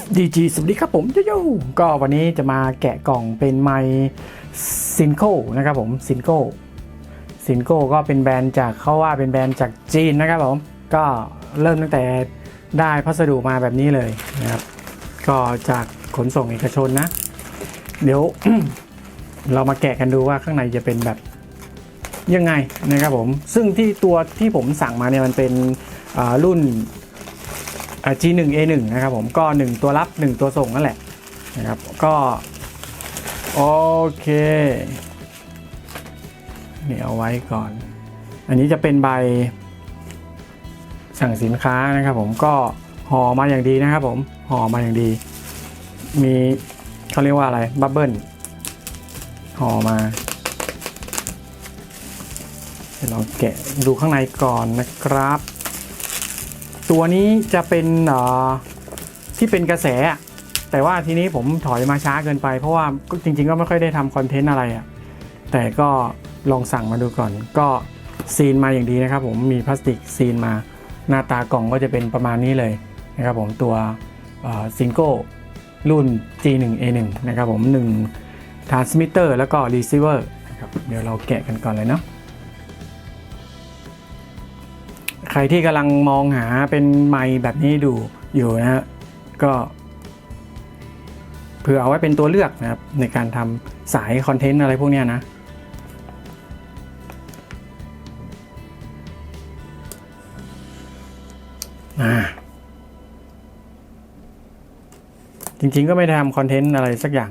FDG สวัสดีครับผมโยโย่ก็วันนี้จะมาแกะกล่องเป็นไมซินโ o นะครับผมซินโ o ซินโ o ก็เป็นแบรนด์จากเขาว่าเป็นแบรนด์จากจีนนะครับผมก็เริ่มตั้งแต่ได้พัสดุมาแบบนี้เลยนะครับก็จากขนส่งเอกชนนะ เดี๋ยว เรามาแกะกันดูว่าข้างในจะเป็นแบบยังไงนะครับผม ซึ่งที่ตัวที่ผมสั่งมาเนี่ยมันเป็นรุ่น G1 A1 นะครับผมก็ 1 ตัวรับ 1 ตัวส่งนั่นแหละนะครับก็โอเคนี่เอาไว้ก่อน อันนี้จะเป็นใบสั่งสินค้านะครับผมก็ห่อมาอย่างดีนะครับผมห่อมาอย่างดี มีเขาเรียกว่าอะไรบับเบิลห่อมาเดี๋ยวเราแกะดูข้างในก่อนนะครับ ตัวนี้จะเป็นที่เป็นกระแส แต่ว่าทีนี้ผมถอยมาช้าเกินไป เพราะว่าจริง ๆ ก็ไม่ค่อยได้ทำคอนเทนต์อะไรอะ่ะแต่ก็ลองสั่งมาดูก่อน ก็ซีนมาอย่างดีนะครับ ผมมีพลาสติกซีนมาหน้าตากล่องก็จะเป็นประมาณนี้เลยนะครับผมตัวซิงโก้รุ่น G1 A1 นะครับผม1 transmitter แล้วก็ receiver นะครับเดี๋ยวเราแกะกันก่อนเลยเนาะ ใครที่กำลังมองหาเป็นไมค์แบบนี้ดูอยู่นะฮะก็เผื่อเอาไว้เป็นตัวเลือกนะครับในการทำสายคอนเทนต์อะไรพวกนี้นะจริงๆก็ไม่ได้ทำคอนเทนต์อะไรสักอย่าง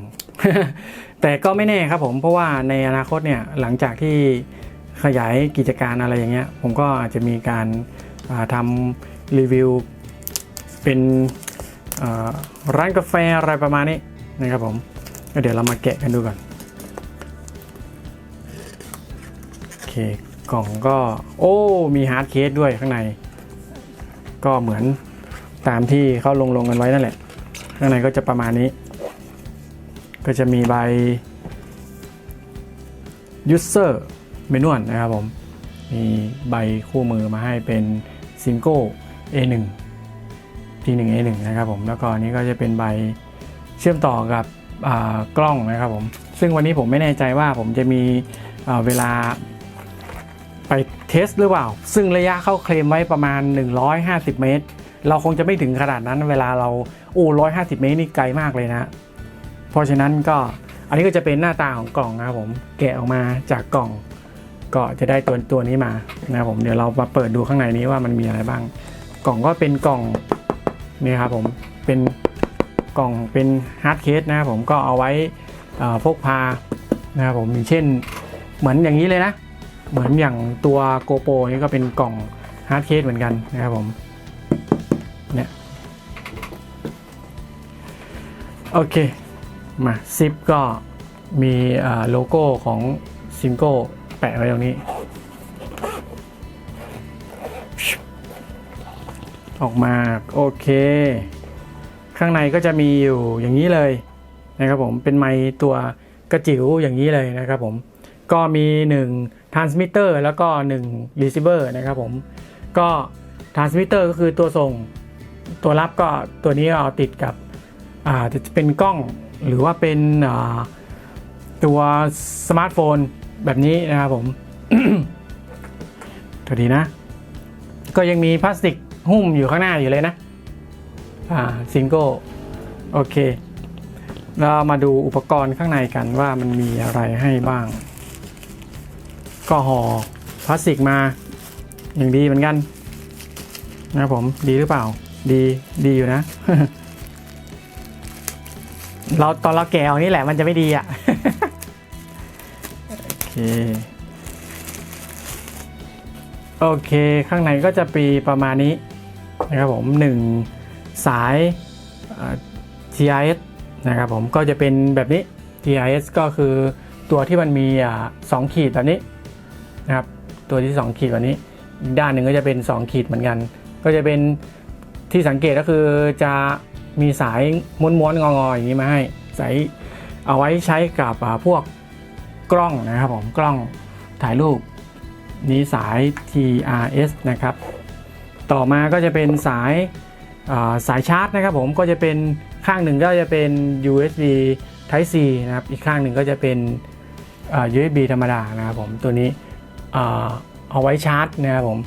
แต่ก็ไม่แน่ครับผมเพราะว่าในอนาคตเนี่ยหลังจากที่ ขยายกิจการอะไรอย่างเงี้ย ผมก็อาจจะมีการาทำรีวิว เป็นร้านกาแฟอะไรประมาณนี้นะครับผมก็เดี๋ยวเรามาแกะกันดูก่อนโอเคกล่องก็โอ้มีฮาร์ดเคสด้วยข้างใน ก็เหมือนตามที่เขาลงลงกันไว้นั่นแหละ ข้างในก็จะประมาณนี้ ก็จะมีใบ user เมนวลนะครับผม มีใบคู่มือมาให้เป็น s i n g o A1 T1 A1 นะครับผม แล้วก็นนี้ก็จะเป็นใบเชื่อมต่อกับกล้องนะครับผม ซึ่งวันนี้ผมไม่แน่ใจว่าผมจะมีเวลาไปเทสหรือเปล่า ซึ่งระยะเข้าเคลมไว้ประมาณ 150 เมตร เราคงจะไม่ถึงขนาดนั้นเวลาเราโอ้150เมตรนี่ไกลมากเลยนะ เพราะฉะนั้นก็อันนี้ก็จะเป็นหน้าตาของกล่องนะครับผม แกะออกมาจากกล่อง ก็จะได้ตัวตัวนี้มานะครับผมเดี๋ยวเรามาเปิดดูข้างในนี้ว่ามันมีอะไรบ้าง กล่องก็เป็นกล่องนี่ครับผมเป็นกล่องเป็นฮาร์ดเคสนะครับผมก็เอาไว้อ่อพกพานะครับผมอย่างเช่นเหมือนอย่างนี้เลยนะ เหมือนอย่างตัวโกโปรนี่ก็เป็นกล่องฮาร์ดเคสเหมือนกันนะครับผมเนี่ยโอเคมาซิปก็มีโลโก้ของซิงโก้ แปะไว้ตรงนี้ ออกมาโอเค ข้างในก็จะมีอยู่อย่างนี้เลยนะครับผมเป็นไมค์ตัวกระจิ๋วอย่างนี้เลยนะครับผมก็มี1 transmitter แล้วก็1 receiver นะครับผมก็ transmitter ก็คือตัวส่งตัวรับก็ตัวนี้เอาติดกับอาจะเป็นกล้องหรือว่าเป็นตัวสมาร์ทโฟน แบบนี้นะครับผมตัวดีนะ ก็ยังมีพลาสติกหุ้มอยู่ข้างหน้าอยู่เลยนะ อ่าซิงโก้โอเค เรามาดูอุปกรณ์ข้างในกันว่ามันมีอะไรให้บ้าง ก็ห่อพลาสติกมา อย่างดีเหมือนกัน นะครับผมดีหรือเปล่า ดีดีอยู่นะ เราตอนเราแกะเอานี่แหละมันจะไม่ดีอะ เค โอเคข้างในก็จะปีประมาณนี้นะครับผมหนึ่งสาย GIS นะครับผมก็จะเป็นแบบนี้ GIS ก็คือตัวที่มันมีสองขีดแบบนี้นะครับตัวที่ 2 ขีดแบบนี้อีกด้านหนึ่งก็จะเป็น 2 ขีดเหมือนกัน ก็จะเป็นที่สังเกตก็คือจะมีสายม้วนๆงอๆอย่างนี้มาให้สายเอาไว้ใช้กับพวก กล้องนะครับผมกล้องถ่ายรูปนี้สาย TRS นะครับ ต่อมาก็จะเป็นสายสายชาร์จนะครับผมก็จะเป็นข้างหนึ่งก็จะเป็น USB Type C นะครับอีกข้างหนึ่งก็จะเป็น USB ธรรมดานะครับผมตัวนี้เอาไว้ชาร์จนะครับผม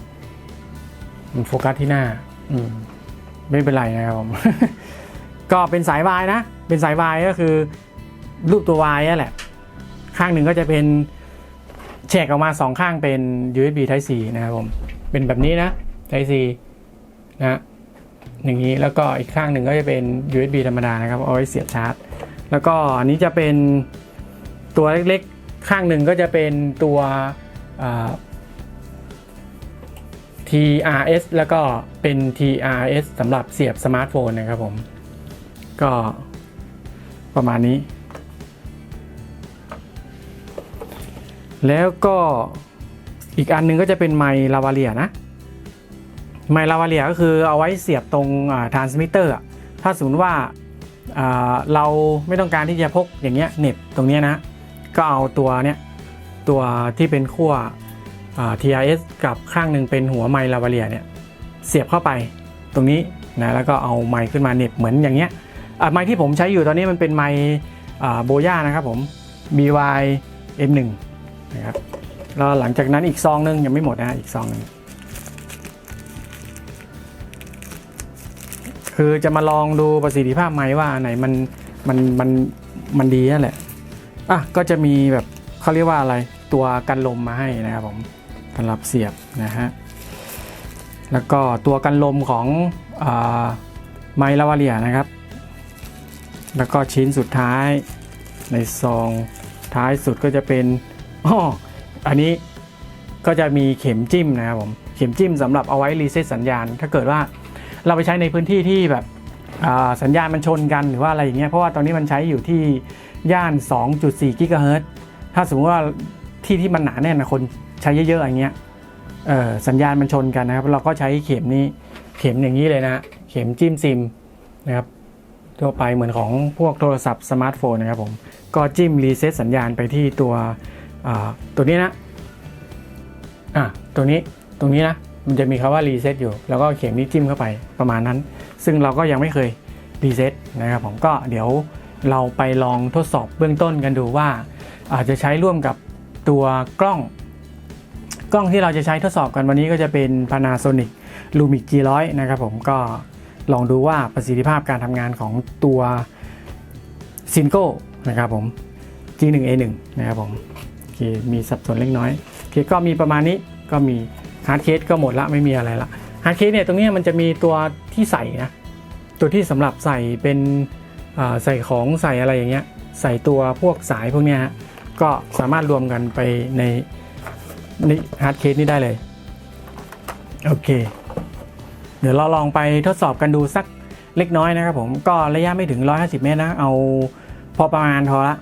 โฟกัสที่หน้าไม่เป็นไรนะครับผม ก็เป็นสายวายนะ เป็นสายวายก็คือรูปตัววายนั่นแหละ ข้างหนึ่งก็จะเป็นแฉกออกมาสองข้างเป็น USB Type C นะครับผม เป็นแบบนี้นะ Type C นะอย่างนี้แล้วก็อีกข้างหนึ่งก็จะเป็น USB ธรรมดานะครับเอาไว้เสียบชาร์จ แล้วก็อันนี้จะเป็นตัวเล็กๆ ข้างหนึ่งก็จะเป็นตัว TRS แล้วก็เป็น TRS สำหรับเสียบสมาร์ทโฟนนะครับผม ก็ประมาณนี้ แล้วก็อีกอันหนึงก็จะเป็นไมค์ลาวาเลียนะ ไมค์ลาวาเลียก็คือเอาไว้เสียบตรงทรานสมิเตอร์ถ้าสมมติว่าเราไม่ต้องการที่จะพกอย่างเงี้ยเน็บตรงเนี้ยนะ ก็เอาตัวเนี้ยตัวที่เป็นขั้ว TRS กับข้างหนึ่งเป็นหัวไมค์ลาวาเลียเนี่ยเสียบเข้าไปตรงนี้นะแล้วก็เอาไมค์ขึ้นมาเน็บเหมือนอย่างเงี้ยไมค์ที่ผมใช้อยู่ตอนนี้มันเป็นไมค์โบย่านะครับผม BY M1 นะครับแล้วหลังจากนั้นอีกซองหนึงยังไม่หมดนะอีกซองหนึงคือจะมาลองดูประสิทธิภาพไมว่าไหนมันมันมันมันดีนั่นแหละอะก็จะมีแบบเขาเรียกว่าอะไรตัวกันลมมาให้นะครับผมสำหรับเสียบนะฮะแล้วก็ตัวกันลมของอไมค์ลาวาเลียนะครับ แล้วก็ชิ้นสุดท้ายในซองท้ายสุดก็จะเป็น อ๋ออันนี้ก็จะมีเข็มจิ้มนะครับผมเข็มจิ้มสำหรับเอาไว้รีเซ็ตสัญญาณ ถ้าเกิดว่าเราไปใช้ในพื้นที่ที่แบบสัญญาณมันชนกันหรือว่าอะไรอย่างเงี้ยเพราะว่าตอนนี้มันใช้อยู่ที่ย่าน 2.4 กิกะเฮิรตซ์ถ้าสมมติว่าที่ที่มันหนาแน่นนะคนใช้เยอะๆอย่างเงี้ยสัญญาณมันชนกันนะครับ เราก็ใช้เข็มนี้เข็มอย่างนี้เลยนะ เข็มจิ้มซิมนะครับทั่วไปเหมือนของพวกโทรศัพท์สมาร์ทโฟนนะครับผมก็จิ้มรีเซ็ตสัญญาณไปที่ตัว ตัวนี้นะอะตัวนี้ตรงนี้นะมันจะมีคำว่ารีเซ็ตอยู่ แล้วก็เข็มนี้จิ้มเข้าไปประมาณนั้น ซึ่งเราก็ยังไม่เคยรีเซ็ตนะครับผมก็เดี๋ยวเราไปลองทดสอบเบื้องต้นกันดูว่า อาจจะใช้ร่วมกับตัวกล้อง กล้องที่เราจะใช้ทดสอบกันวันนี้ก็จะเป็น Panasonic Lumix G100 นะครับผมก็ลองดูว่าประสิทธิภาพการทำงานของตัวซินโก้นะครับผม G1A1 นะครับผม เคมีสับสนเล็กน้อยโอเคก็มีประมาณนี้ก็มีฮาร์ดเคสก็หมดละไม่มีอะไรละฮาร์ดเคสเนี่ยตรงนี้มันจะมีตัวที่ใส่นะตัวที่สำหรับใส่เป็นใส่ของใส่อะไรอย่างเงี้ยใส่ตัวพวกสายพวกเนี้ยฮะก็สามารถรวมกันไปในในฮาร์ดเคสนี้ได้เลยโอเค เดี๋ยวเราลองไปทดสอบกันดูสักเล็กน้อยนะครับผมก็ระยะไม่ถึง 150 เมตรนะ เอาพอประมาณพอละ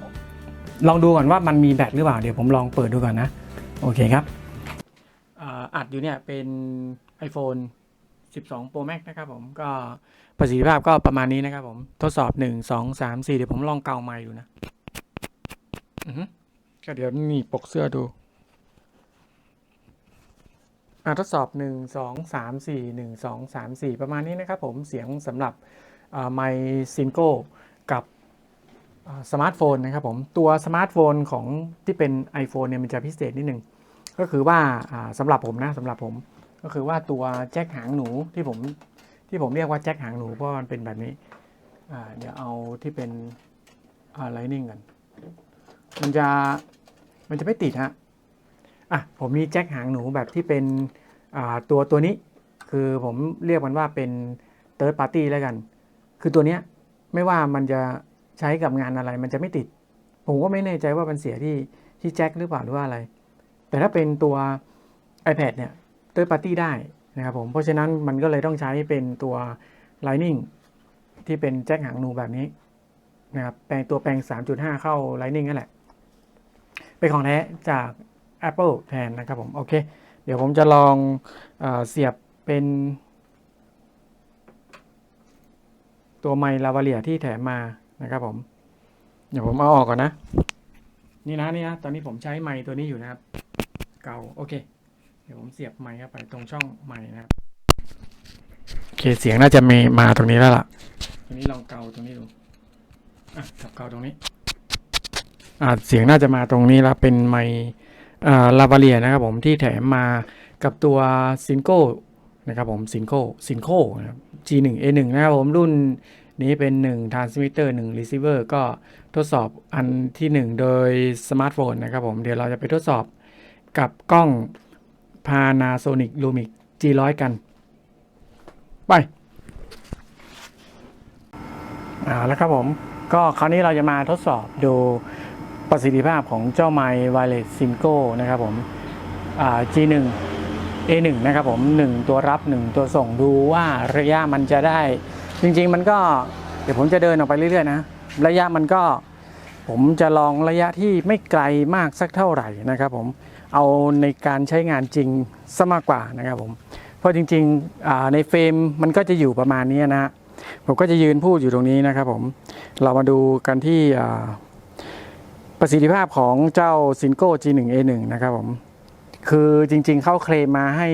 ลองดูก่อนว่ามันมีแบตหรือเปล่า เดี๋ยวผมลองเปิดดูก่อนนะ โอเคครับอัดอยู่เนี่ยเป็น iPhone 12 Pro Max นะครับผมก็ประสิทธิภาพก็ประมาณนี้นะครับผมทดสอบ 1 2 3 4 เดี๋ยวผมลองเกาไมค์ดูนะก็เดี๋ยวหนี่ปกเสื้อดูอ่าทดสอบ 1 2 3 4 1 2 3 4 ประมาณนี้นะครับผมเสียงสำหรับไมซินโก้ สมาร์ทโฟนนะครับผมตัวสมาร์ทโฟนของที่เป็น iPhone เนี่ยมันจะพิเศษนิดนึงก็คือว่าอ่าสำหรับผมนะสำหรับผมก็คือว่าตัวแจ็คหางหนูที่ผมที่ผมเรียกว่าแจ็คหางหนูเพราะมันเป็นแบบนี้เดี๋ยวเอาที่เป็นไลนิ่งกันมันจะมันจะไม่ติดฮะอะผมมีแจ็คหางหนูแบบที่เป็นตัวตัวนี้คือผมเรียกมันว่าเป็น third party แล้วกัน คือตัวเนี้ยไม่ว่ามันจะ ใช้กับงานอะไรมันจะไม่ติด ผมก็ไม่แน่ใจว่ามันเสียที่ที่แจ็คหรือเปล่าหรือว่าอะไร แต่ถ้าเป็นตัว iPad เนี่ย third party ได้นะครับผมเพราะฉะนั้นมันก็เลยต้องใช้เป็นตัว Lightning ที่เป็นแจ็คหางหนูแบบนี้นะครับแปลงตัวแปลง 3.5 เข้า Lightning นั่นแหละ เป็นของแท้จาก Apple แทนนะครับผม โอเค เดี๋ยวผมจะลองเอเสียบเป็น ตัวไมค์ลาวาเลียที่แถมมา นะครับผม เดี๋ยวผมเอาออกก่อนนะ นี่นะนี่นะตอนนี้ผมใช้ไมค์ตัวนี้อยู่นะครับ เก่าโอเค เดี๋ยวผมเสียบไมค์เข้าไปตรงช่องไมค์นะครับโอเคเคเสียงน่าจะมีมาตรงนี้แล้วล่ะตรงนี้ลองเกาตรงนี้ดูอะจับเกาตรงนี้ อ่าเสียงน่าจะมาตรงนี้แล้วเป็นไมค์อ่าลาบาเลียนะครับผมที่แถมมากับตัวซินโก้นะครับผมซินโก้ซินโก้นะครับ G1 A1 นะครับผมรุ่น นี้เป็น1 transmitter 1 receiver ก็ทดสอบอันที่ 1 โดยสมาร์ทโฟนนะครับผมเดี๋ยวเราจะไปทดสอบกับกล้อง Panasonic Lumix G100 กัน ไปอ่าแล้วครับผมก็คราวนี้เราจะมาทดสอบดูประสิทธิภาพของเจ้าไมค์ Wireless Simco นะครับผม G1 A1 นะครับผม 1 ตัวรับ 1 ตัวส่งดูว่าระยะมันจะได้ จริงๆมันก็เดี๋ยวผมจะเดินออกไปเรื่อยๆนะระยะมันก็ผมจะลองระยะที่ไม่ไกลมากสักเท่าไหร่นะครับ ผมเอาในการใช้งานจริงซะมากกว่านะครับผมเพราะจริงๆในเฟรมมันก็จะอยู่ประมาณนี้นะผมก็จะยืนพูดอยู่ตรงนี้นะครับผมเรามาดูกันที่ประสิทธิภาพของเจ้า Sinco G1 A1 นะครับผมคือจริงๆเข้าเคลมมาให้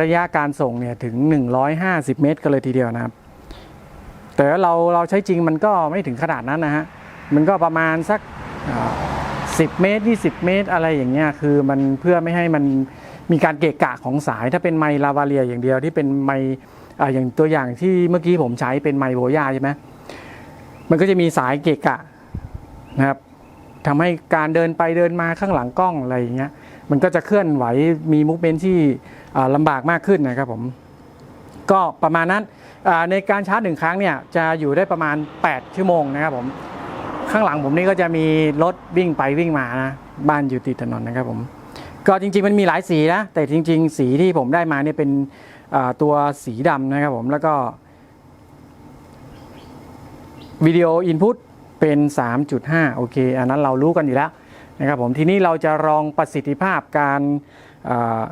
ระยะการส่งเนี่ยถึง 150 เมตรกันเลยทีเดียวนะครับ แต่เราเราใช้จริงมันก็ไม่ถึงขนาดนั้นนะฮะมันก็ประมาณสักสิบเมตร20 เมตรอะไรอย่างเงี้ยคือมันเพื่อไม่ให้มันมีการเกะกะของสายถ้าเป็นไมค์ลาวาเลียอย่างเดียวที่เป็นไมค์อย่างตัวอย่างที่เมื่อกี้ผมใช้เป็นไมค์โบยาใช่ไหมมันก็จะมีสายเกะกะนะครับทำให้การเดินไปเดินมาข้างหลังกล้องอะไรอย่างเงี้ยมันก็จะเคลื่อนไหวมีมุกเมนที่ลำบากมากขึ้นนะครับผมก็ประมาณนั้น ในการชาร์จหนึ่งครั้งเนี่ยจะอยู่ได้ประมาณ 8 ชั่วโมงนะครับผมข้างหลังผมนี่ก็จะมีรถวิ่งไปวิ่งมานะบ้านอยู่ติดถนนนะครับผมก็จริงๆมันมีหลายสีนะแต่จริง ๆ สีที่ผมได้มาเนี่ยเป็นตัวสีดำนะครับผมแล้วก็วิดีโออินพุตเป็น 3.5 โอเค อันนั้นเรารู้กันอยู่แล้วนะครับผมทีนี้เราจะลองประสิทธิภาพการา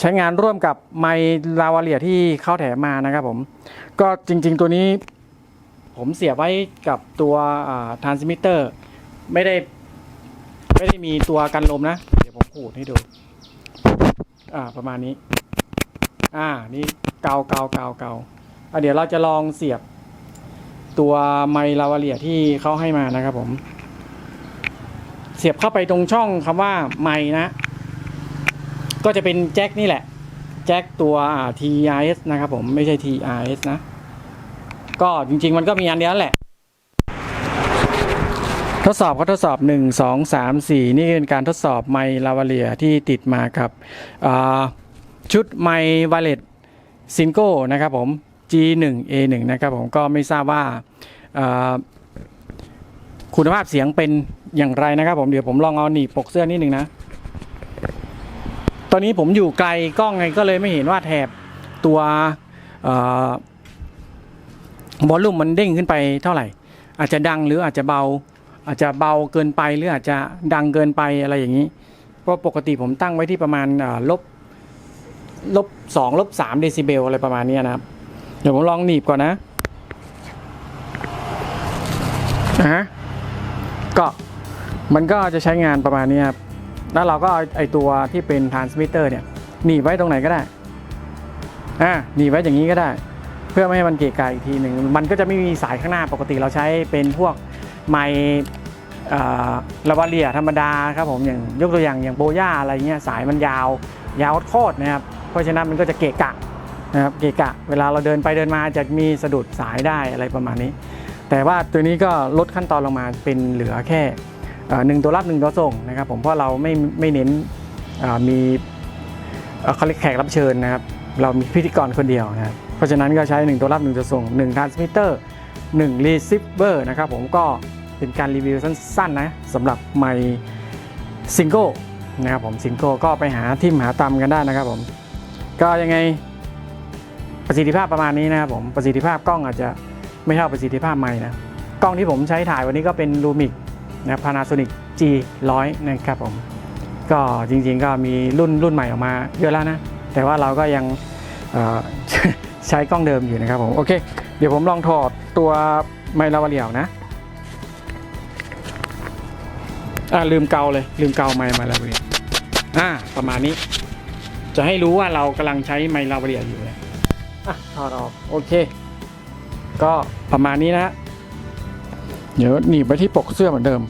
ใช้งานร่วมกับไมลาวาเลียที่เข้าแถมมานะครับผม ก็จริง ๆ ตัวนี้ ผมเสียบไว้กับตัวทรานสมิเตอร์ไม่ได้ ไม่ได้มีตัวกันลมนะ เดี๋ยวผมขูดให้ดู อ่าประมาณนี้ อ่านี่เกาเกาเกาเกาอะเดี๋ยวเราจะลองเสียบตัวไมลาวาเลียที่เขาให้มานะครับผม เสียบเข้าไปตรงช่องคำว่าไมนะ ก็จะเป็นแจ็คนี่แหละ แจ็คตัว TRS นะครับผมไม่ใช่ TRS นะ ก็จริงๆมันก็มีอันเดียวแหละ ทดสอบก็ทดสอบ 1 2 3 4 นี่เป็นการทดสอบไมลาวาเลียที่ติดมากับชุดไมวาเลตซินโก้นะครับผม G1 A1 นะครับผมก็ไม่ทราบว่าคุณภาพเสียงเป็นอย่างไรนะครับผมเดี๋ยวผมลองเอาหนีบปกเสื้อนิดหนึ่งนะ ตอนนี้ผมอยู่ไกลกล้องไงก็เลยไม่เห็นว่าแถบตัวอ่าวอลลุ่มมันเด้งขึ้นไปเท่าไหร่ อาจจะดังหรืออาจจะเบา อาจจะเบาเกินไปหรืออาจจะดังเกินไปอะไรอย่างนี้ เพราะปกติผมตั้งไว้ที่ประมาณลบลบสองลบสามเดซิเบลอะไรประมาณนี้นะครับ เดี๋ยวผมลองหนีบก่อนนะอะฮะก็มันก็จะใช้งานประมาณนี้ครับ แล้วเราก็เอาไอตัวที่เป็นทรานสมิเตอร์เนี่ยหนีไว้ตรงไหนก็ได้อ่าหนีไว้อย่างนี้ก็ได้ เพื่อไม่ให้มันเกะกะอีกทีหนึ่งมันก็จะไม่มีสายข้างหน้าปกติเราใช้เป็นพวกไมค์ลาวาเลียธรรมดาครับผมอย่างยกตัวอย่างอย่างโบย่าอะไรเงี้ยสายมันยาวยาวโคตรนะครับเพราะฉะนั้นมันก็จะเกะกะนะครับเกะกะ เวลาเราเดินไปเดินมาจะมีสะดุดสายได้อะไรประมาณนี้ แต่ว่าตัวนี้ก็ลดขั้นตอนลงมาเป็นเหลือแค่ หนึ่งตัวรับหนึ่งตัวส่งนะครับผมเพราะเราไม่ไม่เน้นมีเอ่อเขาเรียกแขกรับเชิญนะครับเรามีพิธีกรคนเดียวนะครับเพราะฉะนั้นก็ใช้ 1 ตัวรับ 1 ตัวส่ง1 transmitter 1 receiver นะครับผมก็เป็นการรีวิวสั้นๆนะสำหรับไมซิงโก้นะครับผมซิงโก้ก็ไปหาทิมหาตำกันได้นะครับผมก็ยังไงประสิทธิภาพประมาณนี้นะครับผมประสิทธิภาพกล้องอาจจะไม่เท่าประสิทธิภาพไมค์นะกล้องที่ผมใช้ถ่ายวันนี้ก็เป็น Lumix นะ Panasonic G100 นะครับผมก็จริงๆก็มีรุ่นรุ่นใหม่ออกมาเยอะแล้วนะ แต่ว่าเราก็ยังใช้กล้องเดิมอยู่นะครับผม โอเค เดี๋ยวผมลองถอดตัวไมลาวาเลียวนะอ่าลืมเกาเลยลืมเกาไมมาลาวาเลียวอ่าประมาณนี้ จะให้รู้ว่าเรากำลังใช้ไมลาวาเลียวอยู่นะอะถอดออกโอเค ก็ประมาณนี้นะ เดี๋ยวหนีบไปที่ปกเสื้อเหมือนเดิม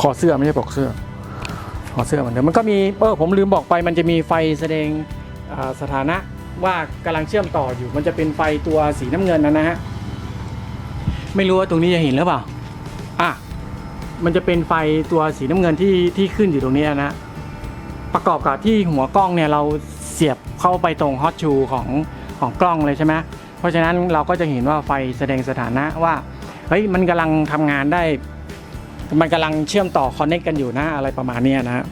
คอเสื้อไม่ใช่ปกเสื้อ คอเสื้อเหมือนเดิม มันก็มี เออผมลืมบอกไป มันจะมีไฟแสดงอ่าสถานะว่ากำลังเชื่อมต่ออยู่ มันจะเป็นไฟตัวสีน้ำเงินนะนะฮะ ไม่รู้ว่าตรงนี้จะเห็นหรือเปล่า อะ มันจะเป็นไฟตัวสีน้ำเงินที่ที่ขึ้นอยู่ตรงนี้นะ ประกอบกับที่หัวกล้องเนี่ยเราเสียบเข้าไปตรงฮอตชูของของกล้องเลยใช่ไหมเพราะฉะนั้นเราก็จะเห็นว่าไฟแสดงสถานะว่า เฮ้ยมันกำลังทำงานได้ มันกำลังเชื่อมต่อคอนเนคกกันอยู่นะอะไรประมาณนี้นะฮะ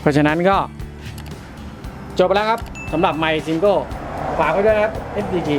เพราะฉะนั้นก็ จบไปแล้วครับสำหรับไมซิงโก้ฝากไว้ด้วยนะครับ FDG